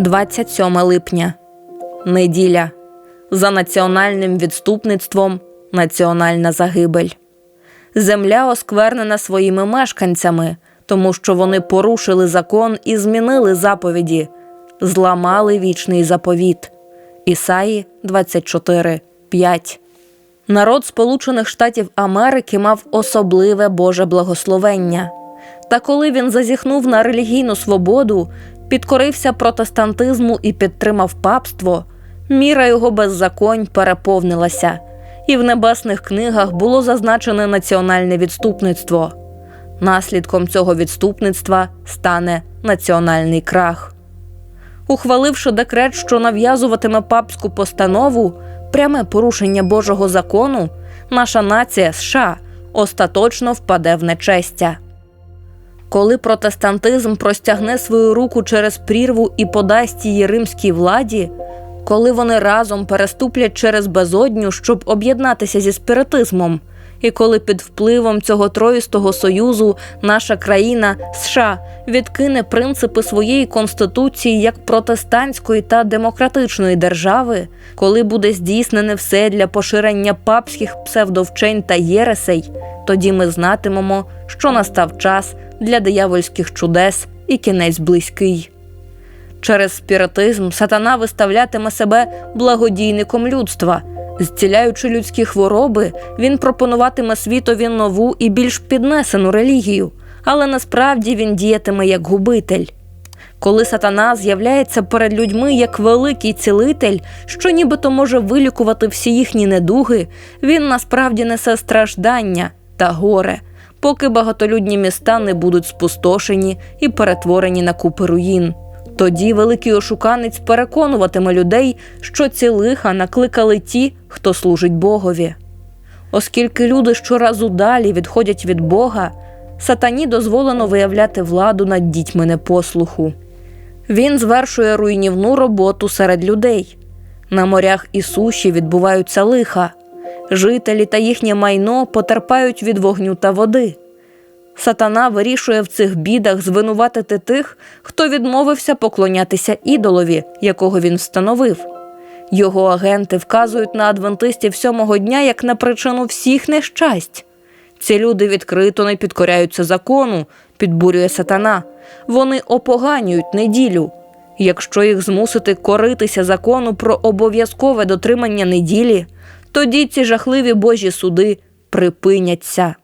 27 липня. Неділя. За національним відступництвом національна загибель. Земля осквернена своїми мешканцями, тому що вони порушили закон і змінили заповіді, зламали вічний заповіт. Ісаї 24, 5. Народ Сполучених Штатів Америки мав особливе Боже благословення. Та коли він зазіхнув на релігійну свободу, підкорився протестантизму і підтримав папство, міра його беззаконь переповнилася, і в небесних книгах було зазначене національне відступництво. Наслідком цього відступництва стане національний крах. Ухваливши декрет, що нав'язуватиме папську постанову, пряме порушення Божого закону, наша нація США остаточно впаде в нечестя. Коли протестантизм простягне свою руку через прірву і подасть її римській владі, коли вони разом переступлять через безодню, щоб об'єднатися зі спіритизмом, і коли під впливом цього троїстого союзу наша країна США відкине принципи своєї конституції як протестантської та демократичної держави, коли буде здійснене все для поширення папських псевдовчень та єресей, тоді ми знатимемо, що настав час для диявольських чудес і кінець близький. Через спіритизм сатана виставлятиме себе благодійником людства. Зціляючи людські хвороби, він пропонуватиме світові нову і більш піднесену релігію, але насправді він діятиме як губитель. Коли сатана з'являється перед людьми як великий цілитель, що нібито може вилікувати всі їхні недуги, він насправді несе страждання та горе, поки багатолюдні міста не будуть спустошені і перетворені на купи руїн. Тоді великий ошуканець переконуватиме людей, що ці лиха накликали ті, хто служить Богові. Оскільки люди щоразу далі відходять від Бога, сатані дозволено виявляти владу над дітьми непослуху. Він звершує руйнівну роботу серед людей. На морях і суші відбуваються лиха. Жителі та їхнє майно потерпають від вогню та води. Сатана вирішує в цих бідах звинуватити тих, хто відмовився поклонятися ідолові, якого він встановив. Його агенти вказують на адвентистів сьомого дня як на причину всіх нещасть. Ці люди відкрито не підкоряються закону, підбурює сатана. Вони опоганюють неділю. Якщо їх змусити коритися закону про обов'язкове дотримання неділі, тоді ці жахливі божі суди припиняться.